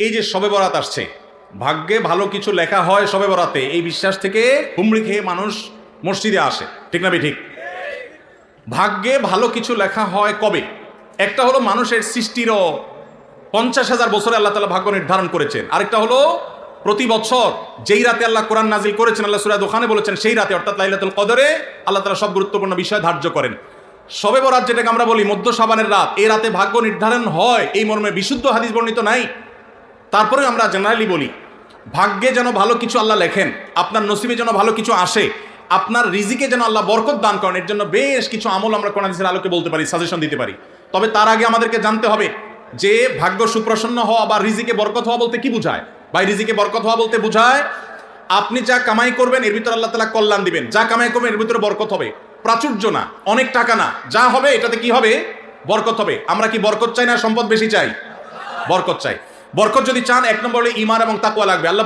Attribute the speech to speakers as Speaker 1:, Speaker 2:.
Speaker 1: এই যে সবে বরাত আসছে, ভাগ্যে ভালো কিছু লেখা হয় সবে বরাতে, এই বিশ্বাস থেকে হুমড়ি খেয়ে মানুষ মসজিদে আসে, ঠিক না ঠিক ভাগ্যে ভালো কিছু লেখা হয় কবে? একটা হলো মানুষের সৃষ্টিরও পঞ্চাশ হাজার বছরে আল্লাহ তালা ভাগ্য নির্ধারণ করেছেন। আরেকটা হলো প্রতি বছর যেই রাতে আল্লাহ কোরআন নাজিল করেছেন, আল্লাহ সুরাদ ওখানে বলেছেন, সেই রাতে, অর্থাৎ লাইলাতুল কদরে, আল্লাহ তালা সব গুরুত্বপূর্ণ বিষয় ধার্য করেন। সবে বরাত যেটাকে আমরা বলি মধ্য সাবানের রাত, এই রাতে ভাগ্য নির্ধারণ হয়, এই মর্মে বিশুদ্ধ হাদিস বর্ণিত নাই। তারপরে আমরা জেনারেলি বলি, ভাগ্যে যেন ভালো কিছু আল্লাহ লেখেন, আপনার নসিবে যেন ভালো কিছু আসে, আপনার রিজিকে যেন আল্লাহ বরকত দান করেন, এর জন্য বেশ কিছু আমল আমরা কোরআন হাদিসের আলোকে বলতে পারি সাজেশন দিতে পারি। তবে তার আগে আমাদেরকে জানতে হবে যে ভাগ্য সুপ্রসন্ন হওয়া বা রিজিকে বরকত হওয়া বলতে কি বোঝায়? ভাই রিজিকে বরকত হওয়া বলতে বোঝায়, আপনি যা কামাই করবেন, এর ভিতরে আল্লাহ তালা কল্যাণ দিবেন। যা কামাই করবেন, এর ভিতরে বরকত হবে। প্রাচুর্য না, অনেক টাকা না। যা হবে, এটাতে কি হবে? বরকত হবে। আমরা কি বরকত চাই না সম্পদ বেশি চাই? বরকত চাই। বরকত যদি চান এক নম্বর ইমান এবং তাকুয়া লাগবে। আল্লাহ